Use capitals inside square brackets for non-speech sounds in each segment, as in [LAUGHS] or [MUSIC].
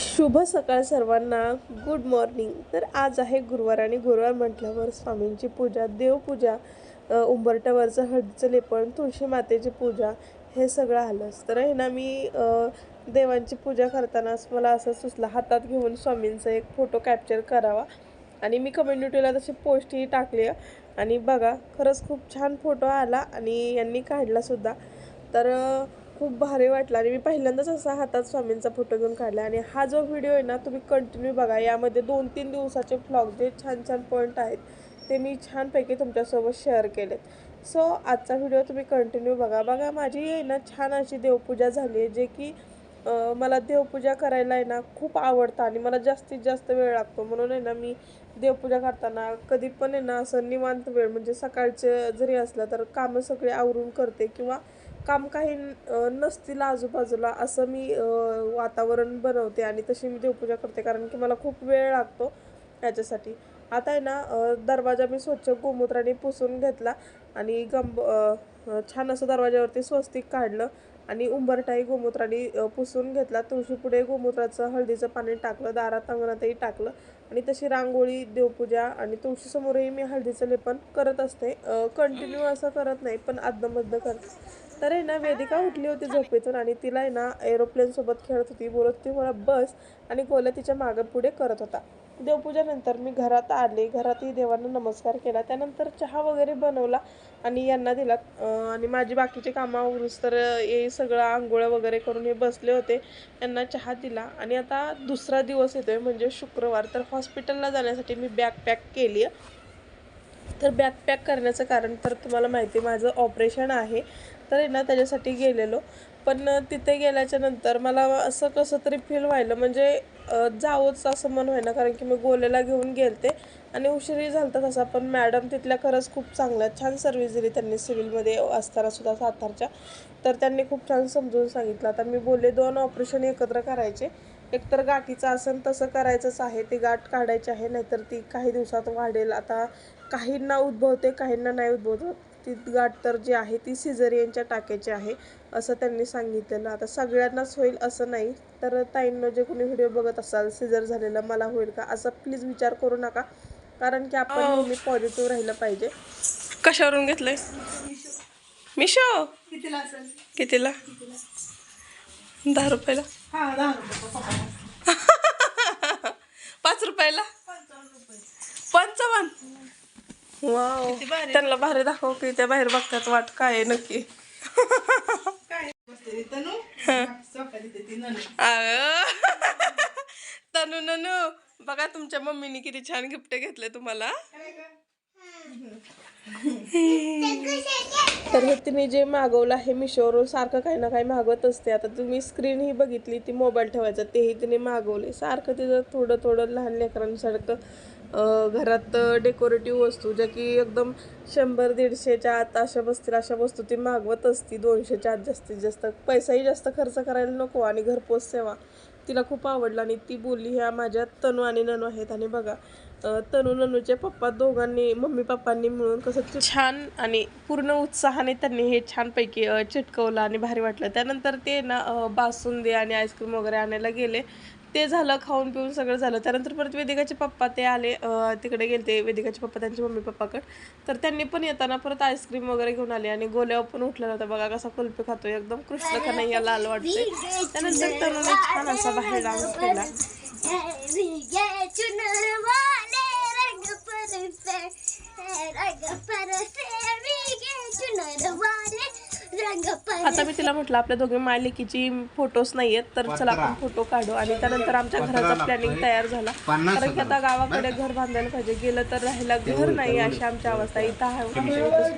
शुभ सकाळ सर्वांना. गुड मॉर्निंग तर आज आहे गुरुवार आणि गुरुवार म्हटल्यावर स्वामींची पूजा देवपूजा उंबरट्यावरचं हळदीचं लेपण तुळशी मातेची पूजा हे सगळं आलंच. तर हे ना मी देवांची पूजा करतानाच मला असं सुचलं. हातात घेऊन स्वामींचा एक फोटो कॅप्चर करावा. आणि मी कम्युनिटीला तशी पोस्टही टाकली आणि बघा खरंच खूप छान फोटो आला आणि यांनी काढलासुद्धा तर खूप भारी वाटला आणि मी पहिल्यांदाच असा हातात स्वामींचा फोटो घेऊन काढला आणि हा जो व्हिडिओ आहे ना तुम्ही कंटिन्यू बघा. यामध्ये दोन तीन दिवसाचे फ्लॉग जे छान छान पॉईंट आहेत ते मी छानपैकी तुमच्यासोबत शेअर केलेत. सो आजचा व्हिडिओ तुम्ही कंटिन्यू बघा. बघा माझी आहे ना छान अशी देवपूजा झाली आहे जे की मला देवपूजा करायला आहे ना खूप आवडतं आणि मला जास्तीत जास्त वेळ लागतो. म्हणून आहे ना मी देवपूजा करताना कधी पण आहे ना असं निवांत वेळ म्हणजे सकाळचं जरी असलं तर कामं सगळे आवरून करते किंवा काम काही नसतील आजूबाजूला असं मी वातावरण बनवते आणि तशी मी देवपूजा करते. कारण की मला खूप वेळ लागतो याच्यासाठी. आता आहे ना दरवाजा मी स्वच्छ गोमूत्राने पुसून घेतला आणि गंब छान असं दरवाजावरती स्वस्तिक काढलं आणि उंबरठाही गोमूत्राने पुसून घेतला. तुळशीपुढे गोमूत्राचं हळदीचं पाणी टाकलं दारात अंगणातही टाकलं आणि तशी रांगोळी देवपूजा आणि तुळशीसमोरही मी हळदीचं लेपन करत असते. कंटिन्यू असं करत नाही पण अद्दमद्द करते. तर आहे ना वेदिका उठली होती झोपेतून आणि तिला आहे ना एरोप्लेन सोबत खेळत होती. बोलत होती मला बस. आणि गोल्या तिच्या मागं पुढे करत होता. देवपूजानंतर मी घरात आले. घरातही देवांना नमस्कार केला. त्यानंतर चहा वगैरे बनवला आणि यांना दिला. आणि माझी बाकीचे कामं तर हे सगळं आंघोळ वगैरे करून हे बसले होते. यांना चहा दिला. आणि आता दुसरा दिवस येतोय म्हणजे शुक्रवार. तर हॉस्पिटलला जाण्यासाठी मी बॅग पॅक केली आहे. तर बॅग पॅक करण्याचं कारण तर तुम्हाला माहिती आहे माझं ऑपरेशन आहे. तर आहे ना त्याच्यासाठी गेलेलो. पण तिथे गेल्याच्यानंतर मला असं कसं तरी फील व्हायलं. म्हणजे अ, जावंच असं मन व्हायला कारण की मी गोलेला घेऊन गेलते आणि उशीरही झालता तसा. पण मॅडम तिथल्या खरंच खूप चांगल्या छान सर्व्हिस दिली त्यांनी सिव्हिलमध्ये असताना सुद्धा सातारच्या. तर त्यांनी खूप छान समजून सांगितलं. आता मी बोलले दोन ऑपरेशन एकत्र करायचे. एकतर गाठीचं आसन तसं करायचंच आहे. ती गाठ काढायची आहे. नाहीतर ती काही दिवसात वाढेल. आता काहींना उद्भवते काहींना नाही उद्भवत. ती गाठ तर जी आहे ती सिझरियनच्या टाकायची आहे असं त्यांनी सांगितलेलं आता सगळ्यांनाच होईल असं नाही तर ताईंनं जे कोणी व्हिडिओ बघत असाल सिझर झालेला मला होईल का असं प्लीज विचार करू नका कारण की आपण नेहमी पॉझिटिव्ह राहिलं पाहिजे. कशावरून घेतलंय? मिशो. कितीला असेल? कितीला? दहा रुपयाला. हा [LAUGHS] पाच रुपयाला? पंचावन्न रुपये. पंचावन्न. वाव. त्यांना बाहेर दाखव की त्या बाहेर बघतात वाट काय नक्की. तनू. ननू अगं. तनू ननू बघा तुमच्या मम्मीने किती छान गिफ्ट घेतले तुम्हाला? तर हे तिने जे मागवलं आहे मिशोवरून सारखं काही ना काही मागवत असते. आता तुम्ही स्क्रीन ही बघितली ती मोबाईल ठेवायचा तेही तिने मागवले सारखं तिचं थोडं थोडं लहान लेकरांसारखं घरात डेकोरेटिव्ह वस्तू ज्या की एकदम शंभर दीडशेच्या आत अशा बसतील अशा वस्तू ती मागवत असती. दोनशेच्या आत जास्तीत जास्त पैसाही जास्त खर्च करायला नको आणि घरपोच सेवा. तिला खूप आवडलं आणि ती बोलली ह्या माझ्या तनू आणि ननू आहेत. आणि बघा तनू ननूचे पप्पा दोघांनी मम्मी पप्पांनी मिळून कसं ते छान आणि पूर्ण उत्साहाने त्यांनी हे छानपैकी चिटकवलं आणि भारी वाटलं. त्यानंतर ते ना बासुंदी आणि आईस्क्रीम वगैरे आणायला गेले. ते झालं खाऊन पिऊन सगळं झालं. त्यानंतर परत वेदिकाचे पप्पा ते आले तिकडे गेलते वेदिकाचे पप्पा त्यांचे मम्मी पप्पाकडे. तर त्यांनी पण येताना परत आईस्क्रीम वगैरे घेऊन आले आणि गोल्यावर पण उठलेला होता. बघा कसा कुल्फी खातोय एकदम कृष्ण कन्हैया लाल वाटते त्यानंतर तरुणी छान असा बाहेर डान्स केला आता मी तिला म्हटलं आपल्या दोघे मालिकेची फोटोज नाही आहेत तर चला आपण फोटो काढू. आणि त्यानंतर आमच्या घराचा प्लॅनिंग तयार झाला. कारण की आता गावाकडे घर बांधायला पाहिजे. गेलं तर राहायला घर नाही अशी आमची अवस्था. इथं आहे.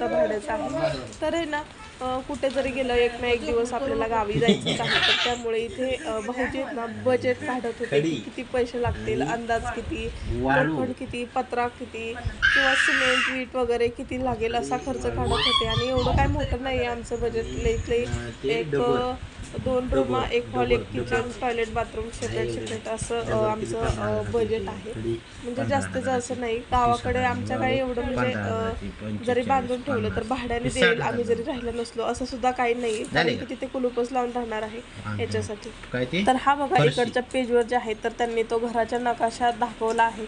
भाड्याचं आहे. तर आहे ना कुठे जरी गेलं एक ना एक दिवस आपल्याला गावी जायचं आहे तर त्यामुळे इथे भाऊजी ना बजेट काढत होते. की किती पैसे लागतील अंदाज किती लोखंड किती पत्रा किती किंवा सिमेंट वीट वगैरे किती लागेल असा खर्च काढत होते. आणि एवढं काय मोठं नाही आहे आमचं बजेट लई एक दोन रूम एक हॉल एक kitchen toilet bathroom separate separate असं आमचं बजेट आहे. म्हणजे जास्तीचं असं नाही. गावाकडे आमच्या काही एवढं म्हणजे जरी बांधून ठेवलं तर भाड्याने देईल आम्ही जरी राहिलं नसलो असं सुद्धा काही नाही. कारण की तिथे कुलूपच लावून राहणार आहे याच्यासाठी. तर हा बघा इकडच्या पेजवर जे आहे तर त्यांनी तो घराच्या नकाशा दाखवला आहे.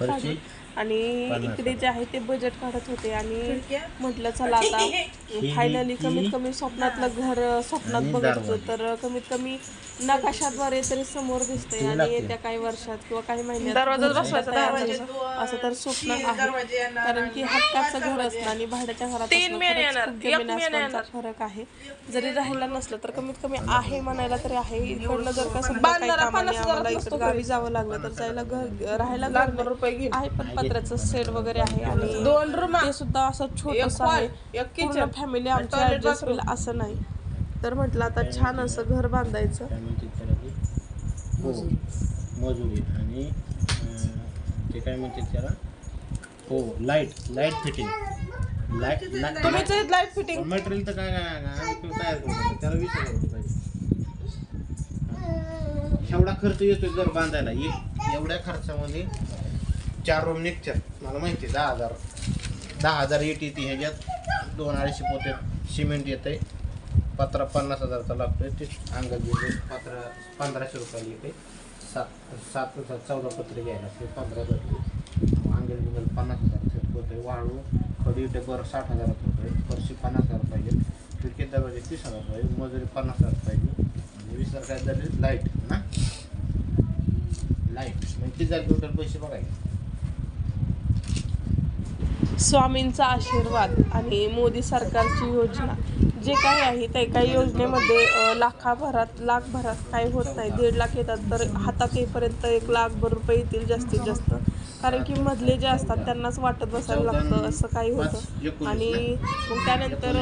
आणि इकडे जे आहे ते बजेट काढत होते आणि म्हटलं चला आता फायनली कमीत कमी स्वप्नातलं घर स्वप्नात बघत होतो तर कमीत कमी नकाशाद्वारे तरी समोर दिसतंय आणि येत्या काही वर्षात किंवा काही महिन्यात. असं तर स्वप्न आहे. कारण की हक्काचं घर असणं आणि भाड्याच्या घरात फरक आहे. जरी राहायला नसलं तर कमीत कमी आहे म्हणायला तरी आहे. इकडनं जर का समजा काही कामाने आम्हाला इकडं गावी जावं लागलं तर जायला घर राहायला घर रुपये आहे पण पत्र्याचं सेट वगैरे आहे आणि दोन रूम ते सुद्धा असं छोटस आहे. पूर्ण फॅमिली आमची ऍडजस्ट होईल असं नाही. तर म्हटलं आता छान असं घर बांधायचं. ते हो मजुरी आणि ते काय म्हणते त्याला? हो light light fitting light light fitting material तर काय काय तो त्याला पाहिजे. एवढा खर्च येतोय घर बांधायला. एवढ्या खर्चामध्ये चार रूम निघतात. मला माहिती आहे, दहा हजार. दहा हजार एट येते ह्याच्यात. दोन अडीचशे पोते सिमेंट येते पत्रा पन्नास हजारचा लागतोय ते. अंगात घेतो पत्रा पंधराशे रुपयाला येते सात सात सात चौदा पत्रे घ्यायला असते पंधरा हजार अंगल बिंगल पन्नास हजार होते वाळू खडी डबर साठ हजारात होतोय. फरशी पन्नास हजार पाहिजे. खिडकी दरवाजे तीस हजार पाहिजे. मजुरी पन्नास हजार पाहिजे. आणि वीस हजार काय झाले लाइट ना लाइट म्हणजे किती झाले टोटल पैसे बघायचे. स्वामींचा आशीर्वाद आणि मोदी सरकारची योजना. जे काही आहे त्या काही योजनेमध्ये लाखाभरात लाखभरात काही होत नाही. दीड लाख येतात तर हातात येईपर्यंत एक लाखभर रुपये येतील जास्तीत जास्त. कारण की मधले जे असतात त्यांनाच वाटत बसायला लागतं असं काही होतं. आणि मग त्यानंतर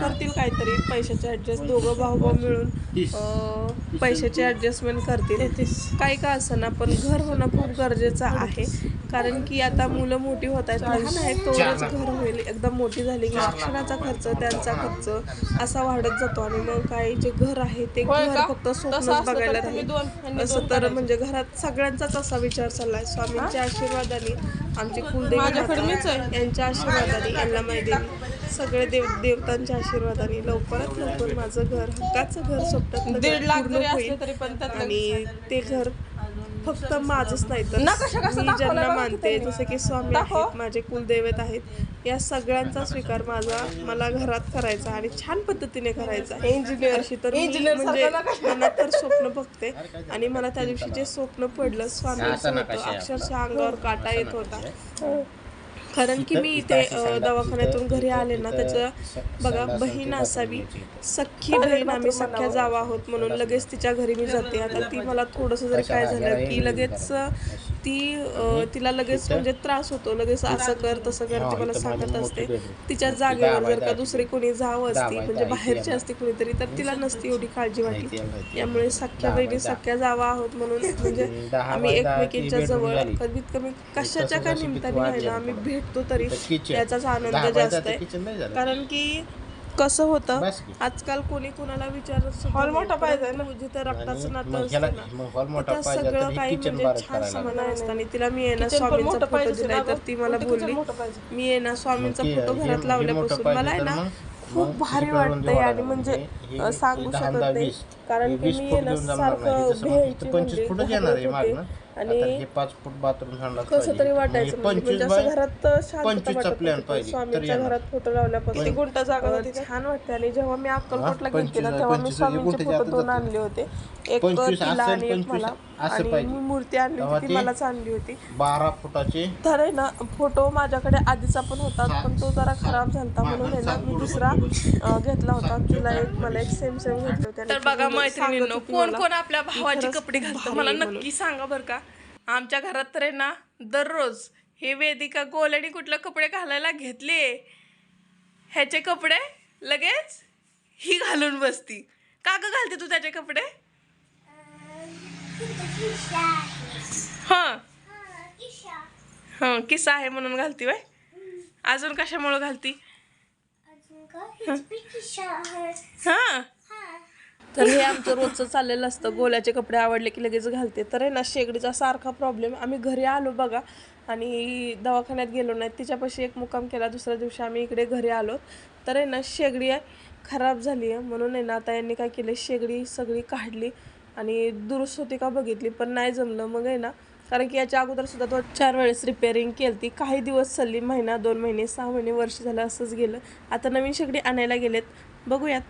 करतील काहीतरी पैशाचे ऍडजस्ट दोघं भाऊ भाऊ मिळून पैशाचे ऍडजस्टमेंट करतील. काही का असं पण घर होणं खूप गरजेचं आहे. कारण की आता मुलं मोठी होत आहेत लहान आहेत तोवरच घर होईल. एकदम मोठी झाली की शिक्षणाचा खर्च त्यांचा खर्च असा वाढत जातो. आणि मग काही जे घर आहे ते घर फक्त स्वप्नच बघायला राहील. असं तर म्हणजे घरात सगळ्यांचाच असा विचार चाललाय. स्वामींच्या आशीर्वादाने आमची कुलदेवी यांच्या आशीर्वादाने यांना माहिती सगळे देव देवतांच्या आशीर्वादाने लवकरात लवकर माझं घर हक्काचं घर स्वप्नात दीड लाख आणि ते घर फक्त माझंच नाही तर मी ज्यांना मानते जसे की स्वामी आहेत माझे कुलदैवत आहेत या सगळ्यांचा स्वीकार माझा मला घरात करायचा आणि छान पद्धतीने करायचा इंजिनियर अशी तर मी म्हणजे मनात तर स्वप्न बघते. आणि मला त्या दिवशी जे स्वप्न पडलं स्वामींचं होतं अक्षरशः अंगावर काटा येत होता. कारण की मी इथे दवाखान्यातून घरी आले ना त्याचं बघा बहीण असावी सख्खी बहीण आम्ही सख्या जावा आहोत म्हणून लगेच तिच्या घरी मी जाते. आता ती मला थोडंसं जरी काय झालं की लगेच ती तिला लगेच म्हणजे त्रास होतो. लगेच असं कर तसं कर ती मला सांगत असते. तिच्या जागेवर जर का दुसरी कोणी जावं असती म्हणजे बाहेरची असती कुणीतरी तर तिला नसती एवढी काळजी वाटली. त्यामुळे सख्या बहिणी सख्या जावा आहोत म्हणून म्हणजे आम्ही एकमेकींच्या जवळ कमीत कमी कशाच्या काय निमित्ताने आम्ही भेटतो तरी याचाच आनंद जास्त आहे. कारण की कसं होतं बस की. आजकाल कोणी कोणाला विचारत हॉल मोठा पाहिजे ना जिथे रक्ताचं नातं मग ह्याला असतं ना मग मोठा पाहिजे तर सगळं हे काही किचन म्हणजे छान करायला समाधान असतं आणि तिला मी आहे ना स्वामींचा फोटो दिलाय तर ती मला बोलली मी आहे ना स्वामींचा मग फोटो हे- घरात हे लावल्यापासून मोठं मला आहे पाहिजे ना मग- खूप मग भारी वाटतंय आणि म्हणजे हे- अं, सांगू दहा शकत दहा नाही वीस. कारण हे की वीस मी फूट आहे ना घेऊन जमणार नाही. सारखं जसं मग भेळची इथं पंचवीस फुटच म्हणली, येणार आहे घाबरत मागं. होते. आता आणि पाच फूट बाथरूम संडास कसं. तरी वाटायचं म्हणजे पंचवीस म्हणजे असं बाय घरात शांतता पंचवीसचा वाटत plan होती. पाहिजे, तर स्वामींच्या येणार. घरात फोटो लावल्यापासून ती गुंटा जागा होती छान वाटते आणि जेव्हा मी अक्कलकोटला हा, गेलते ना पंचवीस- तेव्हा मी पंचवीस स्वामींचे गुंठे फोटो जातात दोन. आणले होते एक पंचवीस तिला असेल, आणि एक पंचवीस मला असं आणि पाहिजे. मी मूर्ती आणली तेव्हा होती ती ते- मलाच आणली होती. बारा फुटाचे तर आहे ना फोटो माझ्याकडे आधीचा पण होता पण तो जरा खराब झालता म्हणून आहे ना मी दुसरा अं, घेतला होता. तिला एक मला एक सेम सेम घेतले होते. तर बघा मैत्रिणींनो कोण कोण आपल्या भावाचे कपडे घालतं? मला नक्की सांगा बरं का. आमच्या घरात तर आहे ना दररोज हे वेदिका गोल्याने कुठले कपडे घालायला घेतले? ह्याचे कपडे लगेच ही घालून बसती. का ग घालते तू त्याचे कपडे? हां. हां किस्सा आहे म्हणून घालती बाय अजून कशामुळे घालती? हां. तर हे आमचं रोजचं चाललेलं असतं. गोल्याचे कपडे आवडले की लगेच घालते. तर आहे ना शेगडीचा सारखा प्रॉब्लेम आम्ही घरी आलो बघा. आणि दवाखान्यात गेलो नाही. तिच्यापाशी एक मुक्काम केला. दुसऱ्या दिवशी आम्ही इकडे घरी आलो. तर आहे ना शेगडी आहे खराब झाली आहे. म्हणून आहे ना आता यांनी काय केलं? शेगडी सगळी काढली. आणि दुरुस्त होती का बघितली पण नाही जमलं. मग आहे ना कारण की याच्या अगोदर सुद्धा तो चार वेळेस रिपेअरिंग केली ती काही दिवस चालली महिना दोन महिने सहा महिने वर्ष झालं असंच गेलं. आता नवीन शेगडी आणायला गेलेत. बघूयात.